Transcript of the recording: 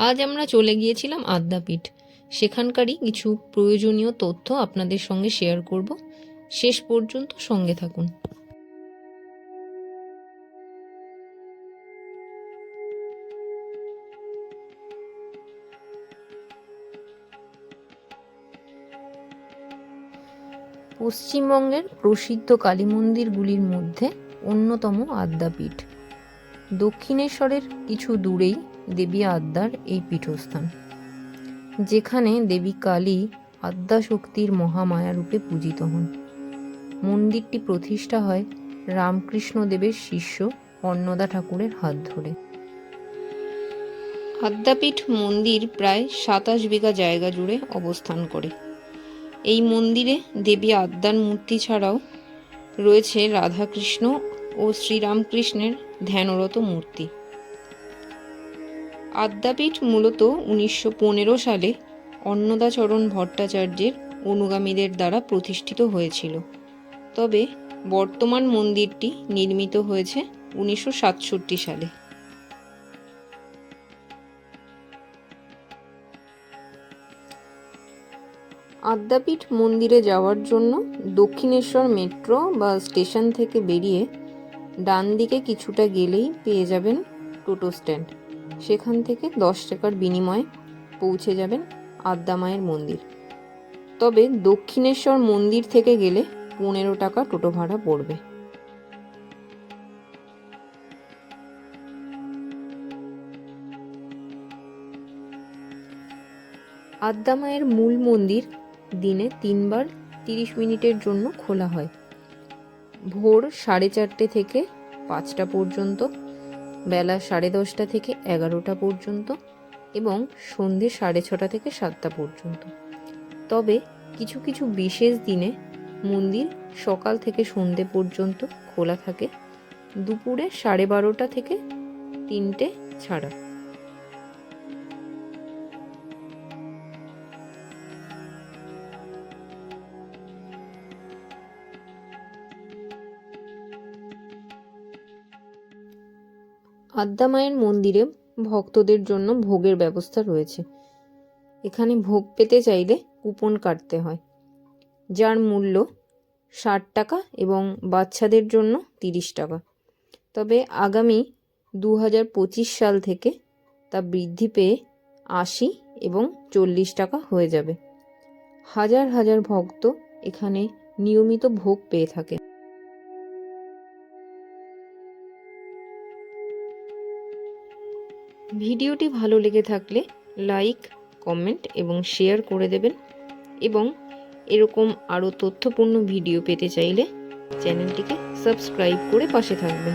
আজ আমরা চলে গিয়েছিলাম আদ্যাপীঠ। সেখানকারই কিছু প্রয়োজনীয় তথ্য আপনাদের সঙ্গে শেয়ার করব। শেষ পর্যন্ত সঙ্গে থাকুন। পশ্চিমবঙ্গের প্রসিদ্ধ কালী মন্দিরগুলির মধ্যে অন্যতম আদ্যাপীঠ। দক্ষিণেশ্বরের কিছু দূরেই দেবী আদ্যার এই পীঠস্থান, যেখানে দেবী কালী আদ্যা শক্তির মহামায়া রূপে পূজিত হন। মন্দিরটি প্রতিষ্ঠা হয় রামকৃষ্ণ দেবের শিষ্য অন্নদা ঠাকুরের হাত ধরে। আদ্যাপীঠ মন্দির প্রায় সাতাশ বিঘা জায়গা জুড়ে অবস্থান করে। এই মন্দিরে দেবী আদ্যার মূর্তি ছাড়াও রয়েছে রাধাকৃষ্ণ ও শ্রীরামকৃষ্ণের ধ্যানরত মূর্তি। আদ্যাপীঠ মূলত উনিশশো পনেরো সালে অন্নদাচরণ ভট্টাচার্যের অনুগামীদের দ্বারা প্রতিষ্ঠিত হয়েছিল। তবে বর্তমান মন্দিরটি নির্মিত হয়েছে উনিশশো সাতষট্টি সালে। আদ্যাপীঠ মন্দিরে যাওয়ার জন্য দক্ষিণেশ্বর মেট্রো বা স্টেশন থেকে বেরিয়ে ডান দিকে কিছুটা গেলেই পেয়ে যাবেন টোটো স্ট্যান্ড। সেখান থেকে দশ টাকার বিনিময়ে পৌঁছে যাবেন আদ্যা মায়ের মন্দির। তবে দক্ষিণেশ্বর মন্দির থেকে গেলে পনেরো টাকা টোটো ভাড়া পড়বে। আদ্যা মায়ের মূল মন্দির দিনে তিনবার তিরিশ মিনিটের জন্য খোলা হয়। ভোর সাড়ে চারটে থেকে পাঁচটা পর্যন্ত বেলা সাড়ে দশটা থেকে এগারোটা পর্যন্ত এবং সন্ধে সাড়ে ছটা থেকে সাতটা পর্যন্ত। তবে কিছু কিছু বিশেষ দিনে মন্দির সকাল থেকে সন্ধে পর্যন্ত খোলা থাকে। দুপুরে সাড়ে বারোটা থেকে তিনটে ছাড়া। মায়ের মন্দিরে ভক্তদের জন্য ভোগের ব্যবস্থা রয়েছে। এখানে ভোগ পেতে চাইলে কুপন কাটতে হয়, যার মূল্য ষাট টাকা এবং বাচ্চাদের জন্য তিরিশ টাকা। তবে আগামী দু হাজার পঁচিশ সাল থেকে তা বৃদ্ধি পেয়ে আশি এবং চল্লিশ টাকা হয়ে যাবে। হাজার হাজার ভক্ত এখানে নিয়মিত ভোগ পেয়ে থাকে। ভিডিওটি ভালো লেগে থাকলে লাইক, কমেন্ট এবং শেয়ার করে দেবেন এবং এরকম আরও তথ্যপূর্ণ ভিডিও পেতে চাইলে চ্যানেলটিকে সাবস্ক্রাইব করে পাশে থাকবেন।